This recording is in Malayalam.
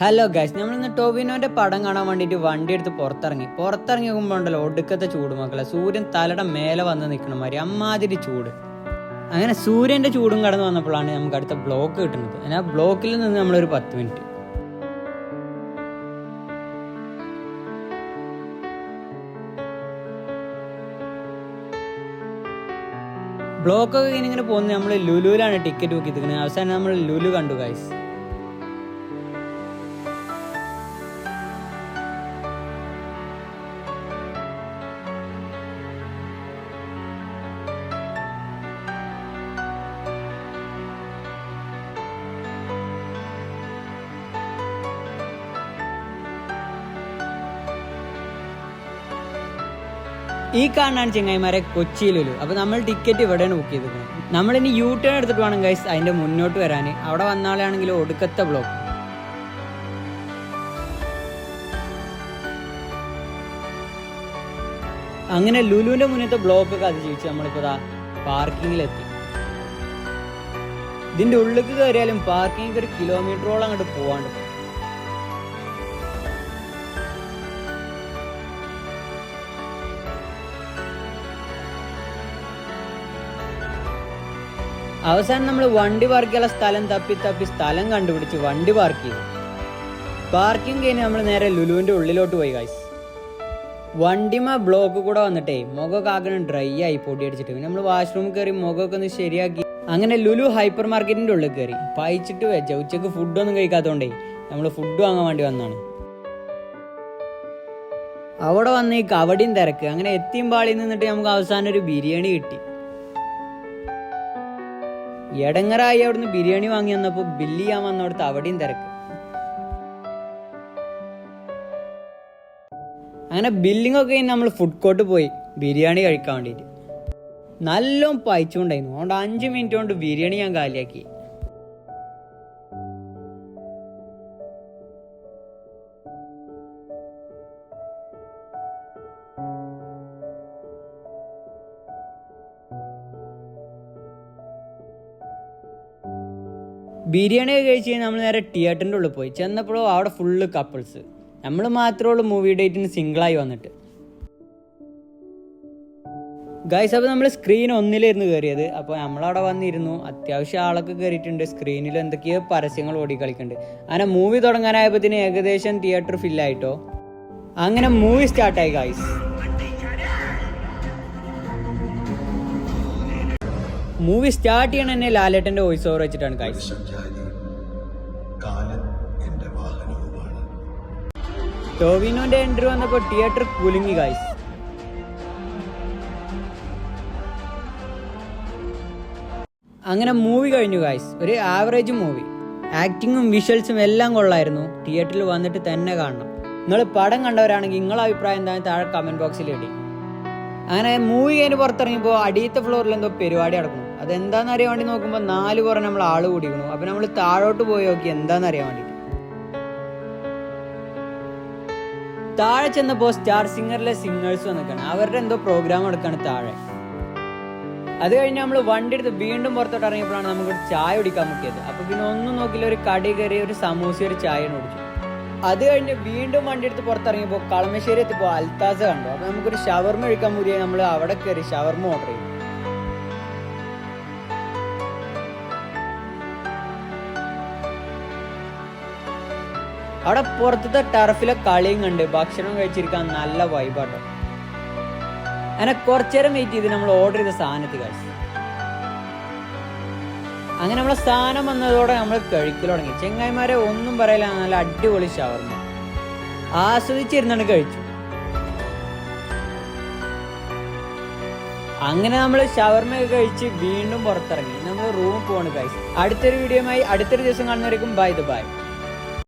ഹലോ ഗൈസ് നമ്മൾ ഇന്ന് ടോവിനോന്റെ പടം കാണാൻ വേണ്ടിയിട്ട് വണ്ടി എടുത്ത് പുറത്തിറങ്ങി. പുറത്തിറങ്ങി നോക്കുമ്പോൾ ഉണ്ടല്ലോ ഒടുക്കത്തെ ചൂട് മക്കളെ. സൂര്യൻ തലയുടെ മേലെ വന്ന് നിൽക്കണ മാതിരി അമ്മാതിരി ചൂട്. അങ്ങനെ സൂര്യന്റെ ചൂടും കടന്നു വന്നപ്പോഴാണ് നമുക്ക് അടുത്ത ബ്ലോക്ക് കിട്ടുന്നത്. ആ ബ്ലോക്കിൽ നിന്ന് നമ്മളൊരു പത്ത് മിനിറ്റ് ബ്ലോക്കൊക്കെ ഇങ്ങനെ പോകുന്നത് നമ്മൾ ലുലുവിലാണ് ടിക്കറ്റ് ബുക്ക് ചെയ്തിരിക്കുന്നത്. അവസാനം നമ്മൾ ലുലു കണ്ടു ഗൈസ് ഈ കാണാൻ ചെങ്ങായിമാരെ കൊച്ചിയിലൊരു അപ്പൊ നമ്മൾ ടിക്കറ്റ് ഇവിടെയാണ് ബുക്ക് ചെയ്തിരിക്കുന്നത് നമ്മൾ ഇനി യൂ ടേൺ എടുത്തിട്ട് വേണം ഗൈസ് അതിന്റെ മുന്നോട്ട് വരാൻ അവിടെ വന്നാലാണെങ്കിൽ ഒടുക്കത്തെ ബ്ലോക്ക് അങ്ങനെ ലുലുവിന്റെ മുന്നത്തെ ബ്ലോക്ക് ഒക്കെ അതിജീവിച്ച് നമ്മളിപ്പോ ദാ പാർക്കിങ്ങിലെത്തി ഇതിന്റെ ഉള്ളിലേക്ക് കയറിയാലും പാർക്കിംഗ് ഒരു കിലോമീറ്ററോളം അങ്ങോട്ട് പോവാണ്ട്. അവസാനം നമ്മൾ വണ്ടി പാർക്ക് ചെയ്യാനുള്ള സ്ഥലം തപ്പി തപ്പി സ്ഥലം കണ്ടുപിടിച്ച് വണ്ടി പാർക്ക് ചെയ്തു. പാർക്കിംഗ് കഴിഞ്ഞ് നമ്മൾ നേരെ ലുലുവിന്റെ ഉള്ളിലോട്ട് പോയി ഗൈസ് വണ്ടിമ ബ്ലോക്ക് കൂടെ വന്നിട്ടേ മുഖമൊക്കെ ആകണം ഡ്രൈ ആയി പൊടി അടിച്ചിട്ട് പിന്നെ നമ്മൾ വാഷ്റൂമിൽ കയറി മുഖമൊക്കെ ഒന്ന് ശരിയാക്കി. അങ്ങനെ ലുലു ഹൈപ്പർ മാർക്കറ്റിന്റെ ഉള്ളിൽ കയറി. പായിച്ചിട്ട് വെച്ച ഉച്ചയ്ക്ക് ഫുഡൊന്നും കഴിക്കാത്തതുകൊണ്ടേ നമ്മൾ ഫുഡ് വാങ്ങാൻ വേണ്ടി വന്നാണ് അവിടെ വന്ന് ഈ കവടിയും തിരക്ക്. അങ്ങനെ എത്തിയും പാളിയിൽ നിന്നിട്ട് നമുക്ക് അവസാനം ഒരു ബിരിയാണി കിട്ടി. എടങ്ങറായി അവിടുന്ന് ബിരിയാണി വാങ്ങി വന്നപ്പോ ബില്ല് ചെയ്യാൻ വന്നവിടുത്തെ അവിടെയും തിരക്ക്. അങ്ങനെ ബില്ലിംഗ് ഒക്കെ നമ്മൾ ഫുഡ് കോർട്ട് പോയി ബിരിയാണി കഴിക്കാൻ വേണ്ടിയിട്ട്. നല്ലോണം പയച്ചുകൊണ്ടായിരുന്നു അതുകൊണ്ട് അഞ്ച് മിനിറ്റ് കൊണ്ട് ബിരിയാണി ഞാൻ കാലിയാക്കി. ബിരിയാണി കഴിച്ച് നമ്മൾ നേരെ തിയേറ്ററിന്റെ ഉള്ളിൽ പോയി. ചെന്നപ്പോഴും അവിടെ ഫുള്ള് കപ്പിൾസ് നമ്മൾ മാത്രമേ ഉള്ളൂ മൂവി ഡേറ്റിന് സിംഗിളായി വന്നിട്ട്. ഗൈസ് അപ്പോൾ നമ്മൾ സ്ക്രീൻ ഒന്നിലായിരുന്നു കയറിയത് അപ്പോൾ നമ്മളവിടെ വന്നിരുന്നു. അത്യാവശ്യം ആളൊക്കെ കയറിയിട്ടുണ്ട് സ്ക്രീനിൽ എന്തൊക്കെയോ പരസ്യങ്ങൾ ഓടിക്കളിക്കുന്നുണ്ട് അങ്ങനെ മൂവി തുടങ്ങാനായപ്പോഴത്തേന് ഏകദേശം തിയേറ്റർ ഫില്ലായിട്ടോ അങ്ങനെ മൂവി സ്റ്റാർട്ടായി ഗൈസ് മൂവി സ്റ്റാർട്ട് ചെയ്യണ തന്നെ ലാലേട്ടന്റെ വോയിസ് ഓവർ വെച്ചിട്ടാണ് കാര്യം ടോവിനോന്റെ എൻട്രി വന്നപ്പോൾ തിയേറ്റർ കുലുങ്ങി കായ്സ് അങ്ങനെ മൂവി കഴിഞ്ഞു കായ്സ് ഒരു ആവറേജ് മൂവി ആക്ടിങ്ങും വിഷ്വൽസും എല്ലാം കൊള്ളായിരുന്നു. തിയേറ്ററിൽ വന്നിട്ട് തന്നെ കാണണം. നിങ്ങൾ പടം കണ്ടവരാണെങ്കിൽ നിങ്ങളെ അഭിപ്രായം എന്താണെന്ന് താഴെ കമന്റ് ബോക്സിൽ ഇടി. അങ്ങനെ മൂവി കഴിഞ്ഞ് പുറത്തിറങ്ങിയപ്പോൾ അടിയത്തെ ഫ്ലോറിൽ എന്തോ പരിപാടി നടക്കുന്നു. അതെന്താണെന്ന് അറിയാൻ വേണ്ടി നോക്കുമ്പോൾ നാല് പുറം നമ്മൾ ആൾ കൂടിക്കണു അപ്പോൾ നമ്മൾ താഴോട്ട് പോയി നോക്കി എന്താണെന്ന് അറിയാൻ വേണ്ടിയിട്ട് താഴെ ചെന്നപ്പോൾ സ്റ്റാർ സിംഗറിലെ സിംഗേഴ്സ് വന്നിക്കാണ്. അവരുടെ എന്തോ പ്രോഗ്രാം എടുക്കാണ് താഴെ. അത് കഴിഞ്ഞ് നമ്മൾ വണ്ടി എടുത്ത് വീണ്ടും പുറത്തോട്ട് ഇറങ്ങിയപ്പോഴാണ് നമുക്ക് ചായ കുടിക്കാൻ പറ്റിയത് അപ്പൊ പിന്നെ ഒന്നും നോക്കില്ല ഒരു കടി കയറി ഒരു സമൂസ ഒരു ചായ കുടിച്ചു. അത് കഴിഞ്ഞ് വീണ്ടും വണ്ടി എടുത്ത് പുറത്തിറങ്ങിയപ്പോൾ കളമശ്ശേരി എത്തിയപ്പോൾ അൽത്താസ കണ്ടു. അപ്പൊ നമുക്കൊരു ഷവർമ കഴിക്കാൻ മുരിയായി നമ്മൾ അവിടെ കയറി ഷവർമ ഓർഡർ ചെയ്തു. അവിടെ പുറത്തത്തെ ടർഫിലെ കളിയും കണ്ട് ഭക്ഷണം കഴിച്ചിരിക്കാൻ നല്ല വൈബാട്ടോ അങ്ങനെ കുറച്ചേരം വെയിറ്റ് ചെയ്ത് നമ്മൾ ഓർഡർ ചെയ്ത സാധനത്തിൽ കഴിച്ചു അങ്ങനെ നമ്മളെ സാധനം വന്നതോടെ നമ്മൾ കഴിക്കൽ തുടങ്ങി. ചെങ്ങായിമാരെ ഒന്നും പറയില്ല നല്ല അടിപൊളി ഷവർമ്മ ആസ്വദിച്ചിരുന്നാണ് കഴിച്ചു അങ്ങനെ നമ്മൾ ഷവർമ്മയൊക്കെ കഴിച്ച് വീണ്ടും പുറത്തിറങ്ങി. നമ്മൾ റൂമിൽ പോവാണ് കഴിച്ചു അടുത്തൊരു വീഡിയോയുമായി അടുത്തൊരു ദിവസം കാണുന്നവരേക്കും ബൈ ദ ബൈ